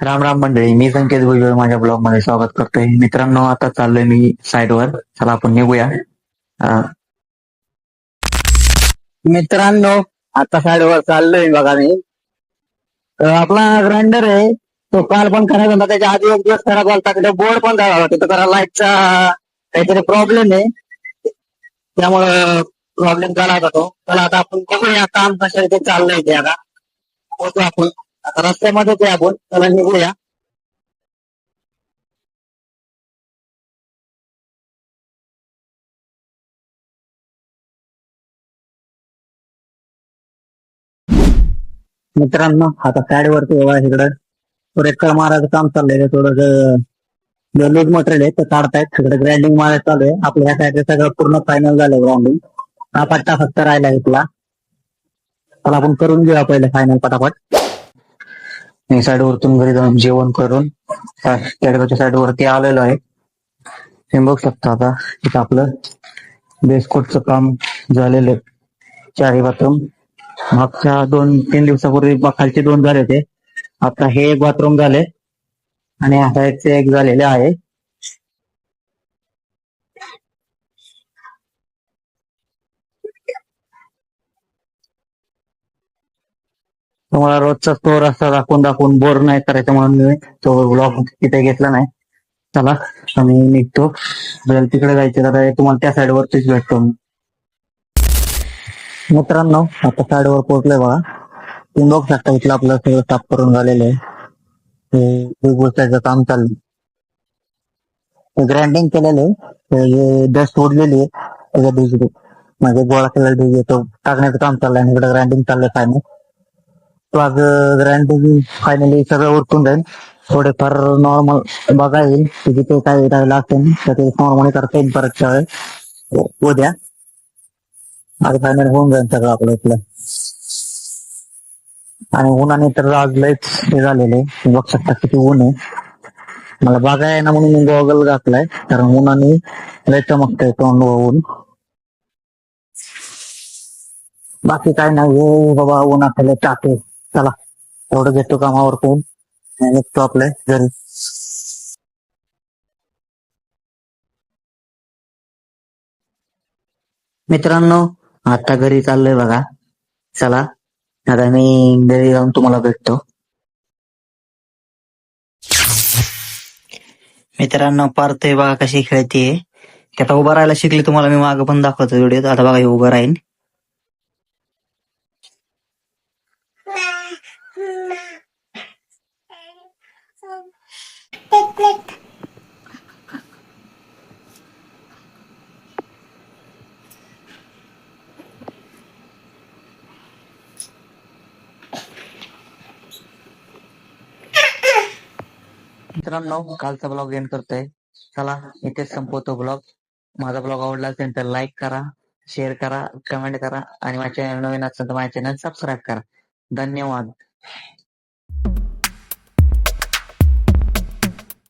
राम राम मंडळी मी संकेत भुजबळ माझ्या ब्लॉगमध्ये स्वागत करतोय. मित्रांनो आता चाललोय मी साईड वर चला आपण निघूया. मित्रांनो आता साईड वर चाललोय बघा मी. तर आपला ग्राइंडर आहे. तो काल पण खराब होता. त्याच्या आधी एक दिवस खराब झाला तिथे बोर्ड पण झाला होता. तिथं लाईटचा काहीतरी प्रॉब्लेम आहे. त्यामुळं प्रॉब्लेम झाला होता तो. चला आता आपण बघूया. काम कशा ते चाललंय ते आता. बघू आपण. आता रस्त्यामध्येच आहे आपण त्याला निघूया. मित्रांनो आता साईडवरती बघा इकडं. रेक्टर मारायचं काम चाललंय थोडस लूज मटेरियल आहे ते काढतायत. सगळं ग्राइंडिंग मारायचं चालू आहे. आपल्या ह्या साईडचं सगळं पूर्ण फायनल झालं ग्राउंडिंग हा पट्टा फक्त राहिला इथला. आपण करून घेऊया पहिले फायनल पटापट. मी साईड वरतून घरी जाऊन जेवण करून केडगावच्या साईड वरती आलेलो आहे. हे बघू शकता आता इथं आपलं बेसकोटचं काम झालेलं आहे. चारही बाथरूम. मागच्या दोन तीन दिवसापूर्वी खालचे दोन झाले होते. आता हे एक बाथरूम झाले. आणि आता एक झालेले आहे. तुम्हाला रोजचा तो रस्ता दाखवून दाखवून बोर नाही करायचा म्हणून मी तो ब्लॉग तिथे घेतला नाही. चला आम्ही निघतो. तिकडे जायचं तर तुम्हाला त्या साईड वरतीच भेटतो मी. मित्रांनो आता साईड वर पोहोचलोय बघा. तुम्ही बघू शकता इथलं आपलं सगळं साफ करून झालेलं आहे. हे काम चाललं ग्राइंडिंग केलेलं आहे. डस्ट उडलेली आहे त्याच्या म्हणजे गोळा केलेला डिग्री येतो टाकण्याचं काम चाललंय आणि इकडे ग्राइंडिंग चाललंय फायनल तो आज फायनली सगळं उरकून जाईल. थोडेफार नॉर्मल बघा येईल. की जिथे काय राहिलं असेल तर ते नॉर्मली करता येईल परत वेळेस उद्या. आज फायनल होऊन जाईल सगळं आपलं इथलं आणि उन्हाने तर आज लयच हे झालेले बघ शकता किती ऊन आहे. मला बघाय ना म्हणून मी गॉगल घातलाय. कारण उन्हाने लय चमकतंय तोंड ऊन. बाकी काय नाही. हे बाबा उन्हाखाली टाके चला एवढं घेतो कामावर कोण निघतो आपल्या घरी. मित्रांनो आता घरी चाललोय बघा. चला आता मी घरी जाऊन तुम्हाला भेटतो. मित्रांनो पार्थ बघा कशी खेळते त्यात आता उभं राहायला शिकले तुम्हाला मी मागं पण दाखवतो व्हिडिओ आता बघा हे उभं राहीन. मित्रांनो कालचा ब्लॉग एंड करतोय. चला इथेच संपवतो ब्लॉग माझा ब्लॉग आवडला असेल तर लाईक करा शेअर करा कमेंट करा आणि माझ्या चॅनल नवीन असेल तर माझ्या चॅनल सबस्क्राईब करा. धन्यवाद.